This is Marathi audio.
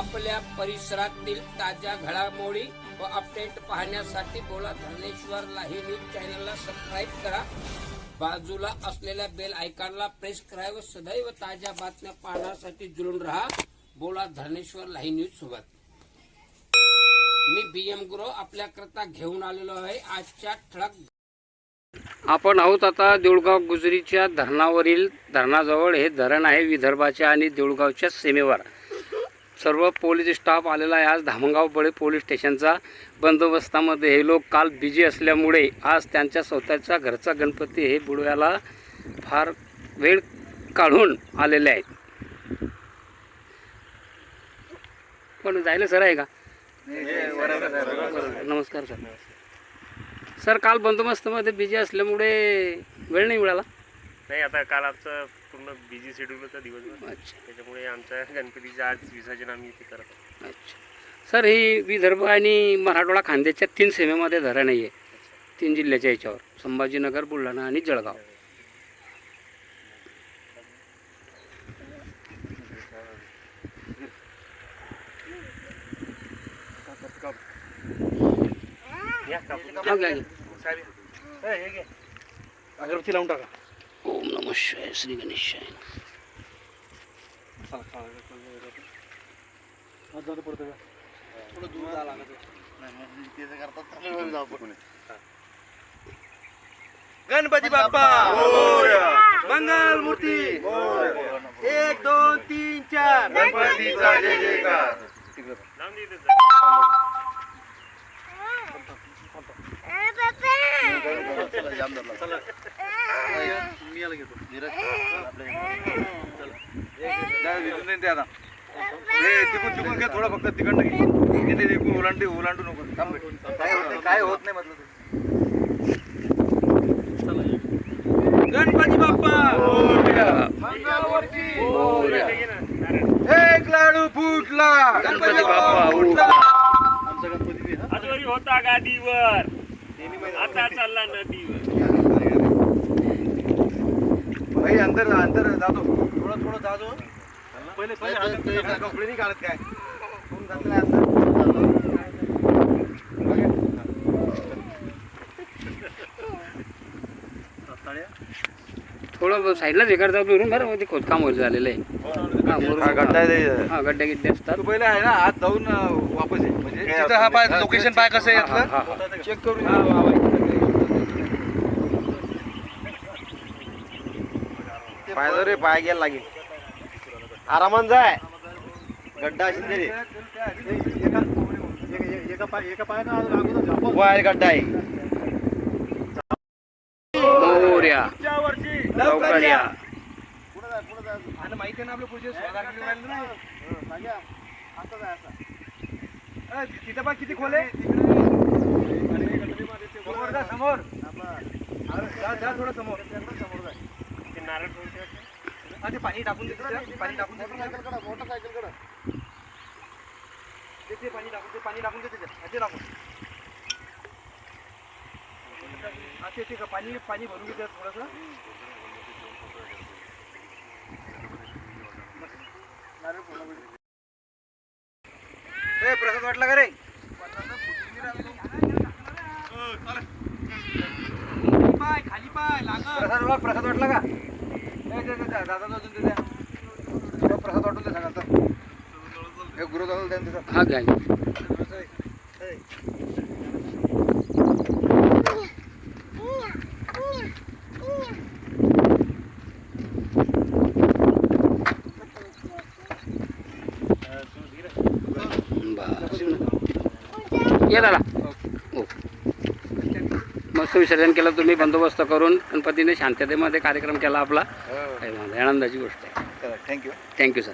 आपल्या परिसरातील ताज्या घडामोडी व अपडेट पाहण्यासाठी बोला धनेश्वर लाही न्यूज चॅनलला सबस्क्राईब करा. बाजूला असलेल्या बेल आयकॉनला प्रेस करा व सदैव ताज्या बातम्या पाहण्यासाठी जुळून राहा. बोला धनेश्वर लाही न्यूज सोबत. मी बी एम गुरु आपल्याकरता घेऊन आलेलो आहे आजच्या ठळक आपण आहोत आता देऊळगाव गुजरीच्या धरणावरील धरणाजवळ हे धरण आहे विदर्भाच्या आणि देऊळगावच्या सीमेवर. सर्व पोलीस स्टाफ आलेला आहे आज धामणगाव बळे पोलीस स्टेशनचा बंदोबस्तामध्ये. हे लोक काल बिझी असल्यामुळे आज त्यांच्या स्वतःच्या घरचा गणपती हे बुडव्याला फार वेळ काढून आलेले आहेत. पण जायला सर आहे का? नमस्कार सर. सर काल बंदोबस्तामध्ये बिझी असल्यामुळे वेळ नाही मिळाला? नाही आता काल आमचं पूर्ण बिझी शेड्यूल होतं दिवसभर. अच्छा. त्याच्यामुळे आमच्या गणपतीचं आज विसर्जन आम्ही इथे करत आहोत. अच्छा. सर ही विदर्भ आणि मराठवाडा खांद्याच्या तीन सीमेमध्ये धरण आहे तीन जिल्ह्याच्या याच्यावर. संभाजीनगर बुलढाणा आणि जळगाव. या कापून हा, घ्या, घ्या. चालेल. हे, हे घे. अगरबत्ती लावून टाका. ओम नम शिवाय श्री गणेशाय आज जातं पडतं का थोडं दूर जावं लागत गणपती बाप्पा मंगल मूर्ती एक दोन तीन चार गणपतीचा जय जयकार लावून आता. हे तिकून तिकून घे थोडं फक्त तिकडनं घे. इथे तिकून ओलांडे ओलांडू नको. थांब. काय होत नाही काय होत नाही म्हटलं ते. गणपती बाप्पा! हे. एक लाडू फुटला. गणपती बाप्पा फुटला आमचा गणपती होता गादीवर. आता चालला नदीवर. भाई अंदर अंदर जातो. थोडं थोडं जातो. पहिले पहिले कपडे नाही काढत काय? कोण? थोडं साईडला हे करता फिरून बरं ते खोदकाम वगैरे झालेलं आहे. हा, गड्डा आहे ते. हा गड्डे गिड्डे असतात तू पहिले आहे ना आत जाऊन वापस ये. म्हणजे हा लोकेशन पाय कसं आहे चेक करून हा, पाय रे पाय घ्यायला लागेल आरामान जाय गड्डा असेल तरी. एका पाय एका पायानं अगोदर झापा. वाय गड्डा आहे. मोर्या. वर्षी लवकर या. आणि माहिती आहे ना आपल्या पुढचे सोळा आता जाय आता अ, तिथं बघ किती खोले. समोर जा समोर अरे, जा जा थोडं समोर. समोर जाय नारळ. हा, पाणी टाकून. पाणी टाकून. ते- पाणी टाकून ते पाणी टाकून. हा, ते टाकून हा, ते ते पाणी पाणी भरून घे त्यात थोडंसं प्रसाद वाटला का रे पाय खाली पाय प्रसाद प्रसाद वाटला का हे गुरु दादा द्या ना त्याचा हा घ्या घ्या. बस. या दादा हो मस्त विसर्जन केलं तुम्ही बंदोबस्त करून गणपतीने शांततेमध्ये कार्यक्रम केला आपला. नाही. आनंदाची गोष्ट आहे. Thank you thank you sir